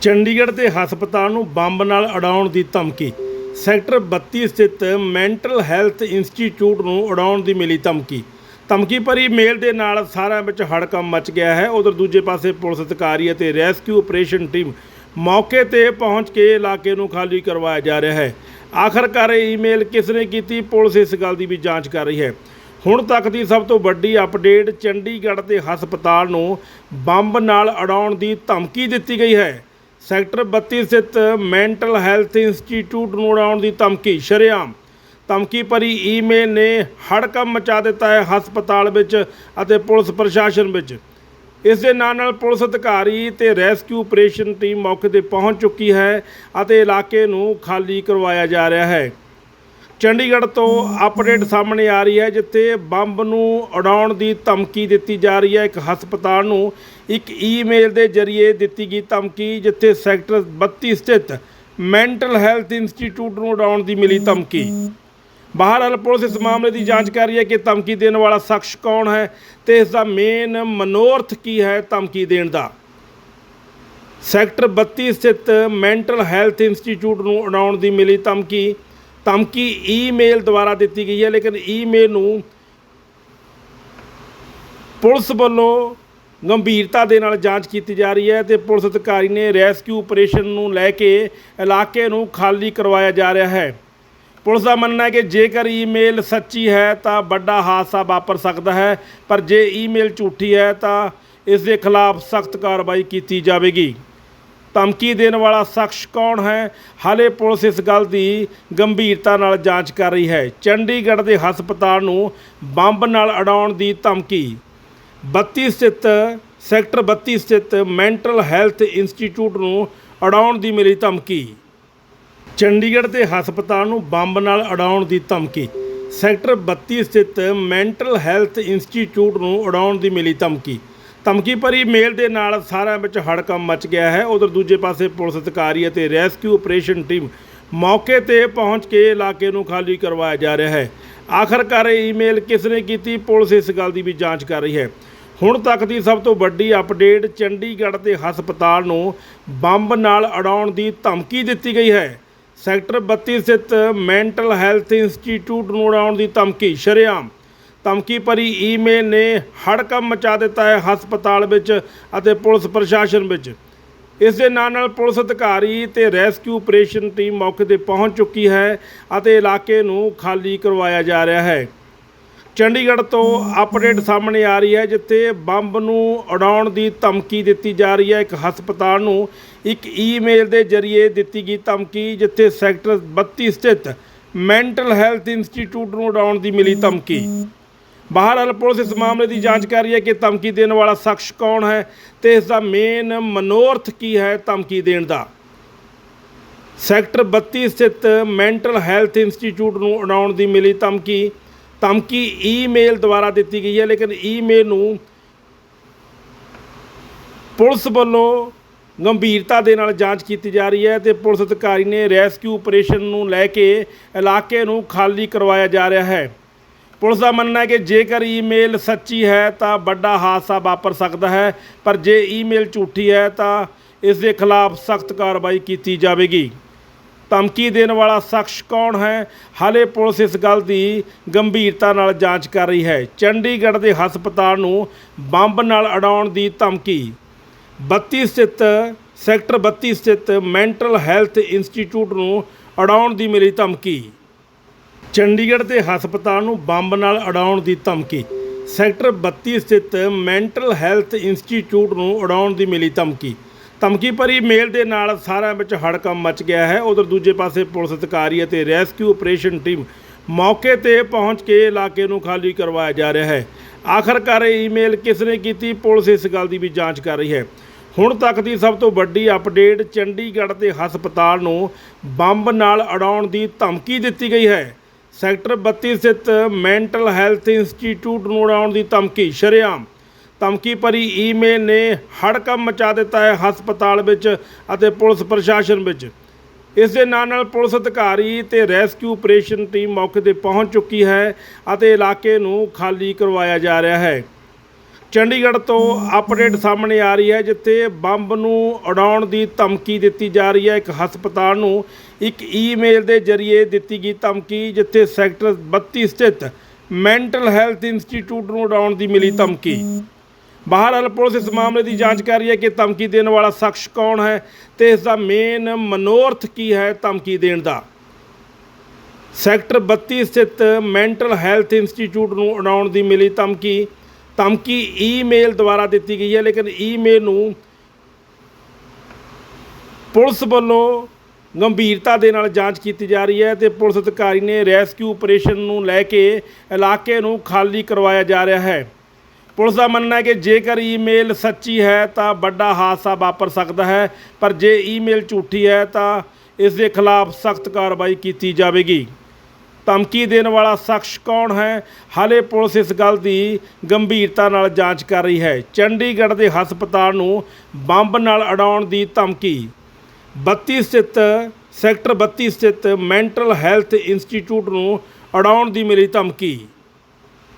ਚੰਡੀਗੜ੍ਹ ਦੇ ਹਸਪਤਾਲ ਨੂੰ ਬੰਬ ਨਾਲ ਉਡਾਉਣ ਦੀ ਧਮਕੀ। ਸੈਕਟਰ 32 ਸਥਿਤ ਮੈਂਟਲ ਹੈਲਥ ਇੰਸਟੀਚਿਊਟ ਨੂੰ ਉਡਾਉਣ ਦੀ ਮਿਲੀ ਧਮਕੀ। ਧਮਕੀ ਭਰੀ ਮੇਲ ਦੇ ਨਾਲ ਸਾਰਿਆਂ ਵਿੱਚ ਹੜਕੰਪ ਮਚ ਗਿਆ ਹੈ। ਉਧਰ ਦੂਜੇ ਪਾਸੇ ਪੁਲਿਸ ਅਧਿਕਾਰੀ ਅਤੇ ਰੈਸਕਿਊ ਆਪਰੇਸ਼ਨ ਟੀਮ ਮੌਕੇ ਤੇ ਪਹੁੰਚ ਕੇ ਇਲਾਕੇ ਨੂੰ ਖਾਲੀ ਕਰਵਾਇਆ ਜਾ ਰਿਹਾ ਹੈ। ਆਖਰਕਾਰ ਇਹ ਈਮੇਲ ਕਿਸ ਨੇ ਕੀਤੀ, ਪੁਲਿਸ ਇਸ ਗੱਲ ਦੀ ਵੀ ਜਾਂਚ ਕਰ ਰਹੀ ਹੈ। ਹੁਣ ਤੱਕ ਦੀ ਸਭ ਤੋਂ ਵੱਡੀ ਅਪਡੇਟ ਚੰਡੀਗੜ੍ਹ ਦੇ ਹਸਪਤਾਲ ਨੂੰ ਬੰਬ ਨਾਲ ਅਡਾਉਣ ਦੀ ਧਮਕੀ ਦਿੱਤੀ ਗਈ ਹੈ। ਸੈਕਟਰ 32 ਸਥਿਤ ਮੈਂਟਲ ਹੈਲਥ ਇੰਸਟੀਚਿਊਟ ਨੂੰ ਉਡਾਉਣ ਦੀ ਧਮਕੀ, ਸ਼ਰੇਆਮ। ਧਮਕੀ ਭਰੀ ਈਮੇਲ ਨੇ ਹੜਕੰਪ ਮਚਾ ਦਿੱਤਾ ਹੈ ਹਸਪਤਾਲ ਵਿੱਚ ਅਤੇ ਪੁਲਿਸ ਪ੍ਰਸ਼ਾਸਨ ਵਿੱਚ। ਇਸ ਦੇ ਨਾਲ ਨਾਲ ਪੁਲਿਸ ਅਧਿਕਾਰੀ ਤੇ ਰੈਸਕਿਊ ਆਪਰੇਸ਼ਨ ਟੀਮ ਮੌਕੇ ਤੇ ਪਹੁੰਚ ਚੁੱਕੀ ਹੈ ਅਤੇ ਇਲਾਕੇ ਨੂੰ ਖਾਲੀ ਕਰਵਾਇਆ ਜਾ ਰਿਹਾ ਹੈ। ਚੰਡੀਗੜ੍ਹ ਤੋਂ ਅਪਡੇਟ ਸਾਹਮਣੇ ਆ ਰਹੀ ਹੈ, ਜਿੱਥੇ ਬੰਬ ਨੂੰ ਉਡਾਉਣ ਦੀ ਧਮਕੀ ਦਿੱਤੀ ਜਾ ਰਹੀ ਹੈ। ਇੱਕ ਹਸਪਤਾਲ ਨੂੰ ਇੱਕ ਈਮੇਲ ਦੇ ਜ਼ਰੀਏ ਦਿੱਤੀ ਗਈ ਧਮਕੀ, ਜਿੱਥੇ ਸੈਕਟਰ 32 ਸਥਿਤ ਮੈਂਟਲ ਹੈਲਥ ਇੰਸਟੀਚਿਊਟ ਨੂੰ ਉਡਾਉਣ ਦੀ ਮਿਲੀ ਧਮਕੀ। ਬਹਰਹਾਲ ਪੁਲਿਸ ਇਸ ਮਾਮਲੇ ਦੀ ਜਾਂਚ ਕਰ ਰਹੀ ਹੈ ਕਿ ਧਮਕੀ ਦੇਣ ਵਾਲਾ ਸ਼ਖਸ ਕੌਣ ਹੈ ਤੇ ਇਸ ਦਾ ਮੇਨ ਮਨੋਰਥ ਕੀ ਹੈ ਧਮਕੀ ਦੇਣ ਦਾ। ਸੈਕਟਰ 32 ਸਥਿਤ ਮੈਂਟਲ ਹੈਲਥ ਇੰਸਟੀਚਿਊਟ ਨੂੰ ਉਡਾਉਣ ਦੀ ਮਿਲੀ ਧਮਕੀ। ਧਮਕੀ ਈਮੇਲ ਦੁਆਰਾ ਦਿੱਤੀ ਗਈ ਹੈ, ਲੇਕਿਨ ਈਮੇਲ ਨੂੰ ਪੁਲਿਸ ਵੱਲੋਂ ਗੰਭੀਰਤਾ ਦੇ ਨਾਲ ਜਾਂਚ ਕੀਤੀ ਜਾ ਰਹੀ ਹੈ ਤੇ ਪੁਲਿਸ ਅਧਿਕਾਰੀ ਨੇ ਰੈਸਕਿਊ ਆਪਰੇਸ਼ਨ ਨੂੰ ਲੈ ਕੇ ਇਲਾਕੇ ਨੂੰ ਖਾਲੀ ਕਰਵਾਇਆ ਜਾ ਰਿਹਾ ਹੈ। ਪੁਲਿਸ ਦਾ ਮੰਨਣਾ ਹੈ ਕਿ ਜੇਕਰ ਈਮੇਲ ਸੱਚੀ ਹੈ, ਤਾਂ ਵੱਡਾ ਹਾਦਸਾ ਵਾਪਰ ਸਕਦਾ ਹੈ, ਪਰ ਜੇ ਈਮੇਲ ਝੂਠੀ ਹੈ, ਤਾਂ ਇਸ ਦੇ ਖਿਲਾਫ ਸਖਤ ਕਾਰਵਾਈ ਕੀਤੀ ਜਾਵੇਗੀ। ਧਮਕੀ ਦੇਣ ਵਾਲਾ ਸ਼ਖਸ ਕੌਣ ਹੈ? ਹਾਲੇ ਪੁਲਿਸ ਇਸ ਗੱਲ ਦੀ ਗੰਭੀਰਤਾ ਨਾਲ ਜਾਂਚ ਕਰ ਰਹੀ ਹੈ। ਚੰਡੀਗੜ੍ਹ ਦੇ ਹਸਪਤਾਲ ਨੂੰ ਬੰਬ ਨਾਲ ਉਡਾਉਣ ਦੀ ਧਮਕੀ। 32 ਸਥਿਤ, ਸੈਕਟਰ 32 ਸਥਿਤ ਮੈਂਟਲ ਹੈਲਥ ਇੰਸਟੀਚਿਊਟ ਨੂੰ ਉਡਾਉਣ ਦੀ ਮਿਲੀ ਧਮਕੀ। ਚੰਡੀਗੜ੍ਹ ਦੇ ਹਸਪਤਾਲ ਨੂੰ ਬੰਬ ਨਾਲ ਅਡਾਉਣ ਦੀ ਧਮਕੀ। ਸੈਕਟਰ 32 ਸਥਿਤ ਮੈਂਟਲ ਹੈਲਥ ਇੰਸਟੀਚਿਊਟ ਨੂੰ ਉਡਾਉਣ ਦੀ ਮਿਲੀ ਧਮਕੀ। ਧਮਕੀ ਭਰੀ ਮੇਲ ਦੇ ਨਾਲ ਸਾਰਿਆਂ ਵਿੱਚ ਹੜਕੰਪ ਮਚ ਗਿਆ ਹੈ। ਉਧਰ ਦੂਜੇ ਪਾਸੇ ਪੁਲਿਸ ਅਧਿਕਾਰੀ ਅਤੇ ਰੈਸਕਿਊ ਆਪਰੇਸ਼ਨ ਟੀਮ ਮੌਕੇ ਤੇ ਪਹੁੰਚ ਕੇ ਇਲਾਕੇ ਨੂੰ ਖਾਲੀ ਕਰਵਾਇਆ ਜਾ ਰਿਹਾ ਹੈ। ਆਖਰਕਾਰ ਇਹ ਈਮੇਲ ਕਿਸ ਨੇ ਕੀਤੀ, ਪੁਲਿਸ ਇਸ ਗੱਲ ਦੀ ਵੀ ਜਾਂਚ ਕਰ ਰਹੀ ਹੈ। ਹੁਣ ਤੱਕ ਦੀ ਸਭ ਤੋਂ ਵੱਡੀ ਅਪਡੇਟ ਚੰਡੀਗੜ੍ਹ ਦੇ ਹਸਪਤਾਲ ਨੂੰ ਬੰਬ ਨਾਲ ਉਡਾਉਣ ਦੀ ਧਮਕੀ ਦਿੱਤੀ ਗਈ ਹੈ। ਸੈਕਟਰ 32 ਸਥਿਤ ਮੈਂਟਲ ਹੈਲਥ ਇੰਸਟੀਚਿਊਟ ਨੂੰ ਉਡਾਉਣ ਦੀ ਧਮਕੀ, ਸ਼ਰੇਆਮ। ਧਮਕੀ ਭਰੀ ਈਮੇਲ ਨੇ ਹੜਕੰਪ ਮਚਾ ਦਿੱਤਾ ਹੈ ਹਸਪਤਾਲ ਵਿੱਚ ਅਤੇ ਪੁਲਿਸ ਪ੍ਰਸ਼ਾਸਨ ਵਿੱਚ। ਇਸ ਦੇ ਨਾਲ ਨਾਲ ਪੁਲਿਸ ਅਧਿਕਾਰੀ ਤੇ ਰੈਸਕਿਊ ਆਪਰੇਸ਼ਨ ਟੀਮ ਮੌਕੇ ਤੇ ਪਹੁੰਚ ਚੁੱਕੀ ਹੈ ਅਤੇ ਇਲਾਕੇ ਨੂੰ ਖਾਲੀ ਕਰਵਾਇਆ ਜਾ ਰਿਹਾ ਹੈ। ਚੰਡੀਗੜ੍ਹ ਤੋਂ ਅਪਡੇਟ ਸਾਹਮਣੇ ਆ ਰਹੀ ਹੈ, ਜਿੱਥੇ ਬੰਬ ਨੂੰ ਉਡਾਉਣ ਦੀ ਧਮਕੀ ਦਿੱਤੀ ਜਾ ਰਹੀ ਹੈ। ਇੱਕ ਹਸਪਤਾਲ ਨੂੰ ਇੱਕ ਈਮੇਲ ਦੇ ਜ਼ਰੀਏ ਦਿੱਤੀ ਗਈ ਧਮਕੀ, ਜਿੱਥੇ ਸੈਕਟਰ 32 ਸਥਿਤ ਮੈਂਟਲ ਹੈਲਥ ਇੰਸਟੀਚਿਊਟ ਨੂੰ ਉਡਾਉਣ ਦੀ ਮਿਲੀ ਧਮਕੀ। ਬਾਹਰ ਪੁਲਿਸ ਇਸ ਮਾਮਲੇ ਦੀ ਜਾਂਚ ਕਰ ਰਹੀ ਹੈ ਕਿ ਧਮਕੀ ਦੇਣ ਵਾਲਾ ਸ਼ਖਸ ਕੌਣ ਹੈ ਤੇ ਇਸ ਦਾ ਮੇਨ ਮਨੋਰਥ ਕੀ ਹੈ ਧਮਕੀ ਦੇਣ ਦਾ। ਸੈਕਟਰ 32 ਸਥਿਤ ਮੈਂਟਲ ਹੈਲਥ ਇੰਸਟੀਚਿਊਟ ਨੂੰ ਉਡਾਉਣ ਦੀ ਮਿਲੀ ਧਮਕੀ। ਧਮਕੀ ਈਮੇਲ ਦੁਆਰਾ ਦਿੱਤੀ ਗਈ ਹੈ, ਲੇਕਿਨ ਈਮੇਲ ਨੂੰ ਪੁਲਿਸ ਵੱਲੋਂ ਗੰਭੀਰਤਾ ਦੇ ਨਾਲ ਜਾਂਚ ਕੀਤੀ ਜਾ ਰਹੀ ਹੈ ਤੇ ਪੁਲਿਸ ਅਧਿਕਾਰੀ ਨੇ ਰੈਸਕਿਊ ਆਪਰੇਸ਼ਨ ਨੂੰ ਲੈ ਕੇ ਇਲਾਕੇ ਨੂੰ ਖਾਲੀ ਕਰਵਾਇਆ ਜਾ ਰਿਹਾ ਹੈ। ਪੁਲਿਸ ਦਾ ਮੰਨਣਾ ਹੈ ਕਿ ਜੇਕਰ ਈਮੇਲ ਸੱਚੀ ਹੈ ਤਾਂ ਵੱਡਾ ਹਾਦਸਾ ਵਾਪਰ ਸਕਦਾ ਹੈ, ਪਰ ਜੇ ਈਮੇਲ ਝੂਠੀ ਹੈ ਤਾਂ ਇਸ ਦੇ ਖਿਲਾਫ ਸਖਤ ਕਾਰਵਾਈ ਕੀਤੀ ਜਾਵੇਗੀ। ਧਮਕੀ ਦੇਣ ਵਾਲਾ ਸ਼ਖਸ ਕੌਣ ਹੈ? ਹਾਲੇ ਪੁਲਿਸ ਇਸ ਗੱਲ ਦੀ ਗੰਭੀਰਤਾ ਨਾਲ ਜਾਂਚ ਕਰ ਰਹੀ ਹੈ। ਚੰਡੀਗੜ੍ਹ ਦੇ ਹਸਪਤਾਲ ਨੂੰ ਬੰਬ ਨਾਲ ਅਡਾਉਣ ਦੀ ਧਮਕੀ। 32 ਸਥਿਤ, ਸੈਕਟਰ 32 ਸਥਿਤ ਮੈਂਟਲ ਹੈਲਥ ਇੰਸਟੀਚਿਊਟ ਨੂੰ ਅਡਾਉਣ ਦੀ ਮਿਲੀ ਧਮਕੀ। ਚੰਡੀਗੜ੍ਹ ਦੇ ਹਸਪਤਾਲ ਨੂੰ ਬੰਬ ਨਾਲ ਉਡਾਉਣ ਦੀ ਧਮਕੀ। ਸੈਕਟਰ 32 ਸਥਿਤ ਮੈਂਟਲ ਹੈਲਥ ਇੰਸਟੀਚਿਊਟ ਨੂੰ ਉਡਾਉਣ ਦੀ ਮਿਲੀ ਧਮਕੀ। ਧਮਕੀ ਭਰੀ ਮੇਲ ਦੇ ਨਾਲ ਸਾਰਿਆਂ ਵਿੱਚ ਹੜਕੰਪ ਮਚ ਗਿਆ ਹੈ। ਉਧਰ ਦੂਜੇ ਪਾਸੇ ਪੁਲਿਸ ਅਧਿਕਾਰੀ ਅਤੇ ਰੈਸਕਿਊ ਆਪਰੇਸ਼ਨ ਟੀਮ ਮੌਕੇ ਤੇ ਪਹੁੰਚ ਕੇ ਇਲਾਕੇ ਨੂੰ ਖਾਲੀ ਕਰਵਾਇਆ ਜਾ ਰਿਹਾ ਹੈ। ਆਖਰਕਾਰ ਇਹ ਈਮੇਲ ਕਿਸ ਨੇ ਕੀਤੀ, ਪੁਲਿਸ ਇਸ ਗੱਲ ਦੀ ਵੀ ਜਾਂਚ ਕਰ ਰਹੀ ਹੈ। ਹੁਣ ਤੱਕ ਦੀ ਸਭ ਤੋਂ ਵੱਡੀ ਅਪਡੇਟ ਚੰਡੀਗੜ੍ਹ ਦੇ ਹਸਪਤਾਲ ਨੂੰ ਬੰਬ ਨਾਲ ਅਡਾਉਣ ਦੀ ਧਮਕੀ ਦਿੱਤੀ ਗਈ ਹੈ। ਸੈਕਟਰ 32 ਸਥਿਤ ਮੈਂਟਲ ਹੈਲਥ ਇੰਸਟੀਚਿਊਟ ਨੂੰ ਉਡਾਉਣ ਦੀ ਧਮਕੀ, ਸ਼ਰੇਆਮ। ਧਮਕੀ ਭਰੀ ਈਮੇਲ ਨੇ ਹੜਕੰਪ ਮਚਾ ਦਿੱਤਾ ਹੈ ਹਸਪਤਾਲ ਵਿੱਚ ਅਤੇ ਪੁਲਿਸ ਪ੍ਰਸ਼ਾਸਨ ਵਿੱਚ। ਇਸ ਦੇ ਨਾਲ ਨਾਲ ਪੁਲਿਸ ਅਧਿਕਾਰੀ ਤੇ ਰੈਸਕਿਊ ਆਪਰੇਸ਼ਨ ਟੀਮ ਮੌਕੇ ਤੇ ਪਹੁੰਚ ਚੁੱਕੀ ਹੈ ਅਤੇ ਇਲਾਕੇ ਨੂੰ ਖਾਲੀ ਕਰਵਾਇਆ ਜਾ ਰਿਹਾ ਹੈ। ਚੰਡੀਗੜ੍ਹ ਤੋਂ ਅਪਡੇਟ ਸਾਹਮਣੇ ਆ ਰਹੀ ਹੈ, ਜਿੱਥੇ ਬੰਬ ਨੂੰ ਉਡਾਉਣ ਦੀ ਧਮਕੀ ਦਿੱਤੀ ਜਾ ਰਹੀ ਹੈ। ਇੱਕ ਹਸਪਤਾਲ ਨੂੰ ਇੱਕ ਈਮੇਲ ਦੇ ਜ਼ਰੀਏ ਦਿੱਤੀ ਗਈ ਧਮਕੀ, ਜਿੱਥੇ ਸੈਕਟਰ 32 ਸਥਿਤ ਮੈਂਟਲ ਹੈਲਥ ਇੰਸਟੀਚਿਊਟ ਨੂੰ ਉਡਾਉਣ ਦੀ ਮਿਲੀ ਧਮਕੀ। ਬਹਰਹਾਲ ਪੁਲਿਸ ਇਸ ਮਾਮਲੇ ਦੀ ਜਾਂਚ ਕਰ ਰਹੀ ਹੈ ਕਿ ਧਮਕੀ ਦੇਣ ਵਾਲਾ ਸ਼ਖਸ ਕੌਣ ਹੈ ਤੇ ਇਸ ਦਾ ਮੇਨ ਮਨੋਰਥ ਕੀ ਹੈ ਧਮਕੀ ਦੇਣ ਦਾ। ਸੈਕਟਰ 32 ਸਥਿਤ ਮੈਂਟਲ ਹੈਲਥ ਇੰਸਟੀਚਿਊਟ ਨੂੰ ਉਡਾਉਣ ਦੀ ਮਿਲੀ ਧਮਕੀ। ਧਮਕੀ ਈਮੇਲ ਦੁਆਰਾ ਦਿੱਤੀ ਗਈ ਹੈ, ਲੇਕਿਨ ਈਮੇਲ ਨੂੰ ਪੁਲਿਸ ਵੱਲੋਂ ਗੰਭੀਰਤਾ ਦੇ ਨਾਲ ਜਾਂਚ ਕੀਤੀ ਜਾ ਰਹੀ ਹੈ ਤੇ ਪੁਲਿਸ ਅਧਿਕਾਰੀ ਨੇ ਰੈਸਕਿਊ ਆਪਰੇਸ਼ਨ ਨੂੰ ਲੈ ਕੇ ਇਲਾਕੇ ਨੂੰ ਖਾਲੀ ਕਰਵਾਇਆ ਜਾ ਰਿਹਾ ਹੈ। ਪੁਲਿਸ ਦਾ ਮੰਨਣਾ ਹੈ ਕਿ ਜੇਕਰ ਈਮੇਲ ਸੱਚੀ ਹੈ ਤਾਂ ਵੱਡਾ ਹਾਦਸਾ ਵਾਪਰ ਸਕਦਾ ਹੈ, ਪਰ ਜੇ ਈਮੇਲ ਝੂਠੀ ਹੈ ਤਾਂ ਇਸ ਦੇ ਖਿਲਾਫ ਸਖਤ ਕਾਰਵਾਈ ਕੀਤੀ ਜਾਵੇਗੀ। ਧਮਕੀ ਦੇਣ ਵਾਲਾ ਸ਼ਖਸ ਕੌਣ ਹੈ? ਹਾਲੇ ਪੁਲਿਸ ਇਸ ਗੱਲ ਦੀ ਗੰਭੀਰਤਾ ਨਾਲ ਜਾਂਚ ਕਰ ਰਹੀ ਹੈ। ਚੰਡੀਗੜ੍ਹ ਦੇ ਹਸਪਤਾਲ ਨੂੰ ਬੰਬ ਨਾਲ ਅਡਾਉਣ ਦੀ ਧਮਕੀ। 32 ਸਥਿਤ, ਸੈਕਟਰ 32 ਸਥਿਤ ਮੈਂਟਲ ਹੈਲਥ ਇੰਸਟੀਚਿਊਟ ਨੂੰ ਅਡਾਉਣ ਦੀ ਮਿਲੀ ਧਮਕੀ।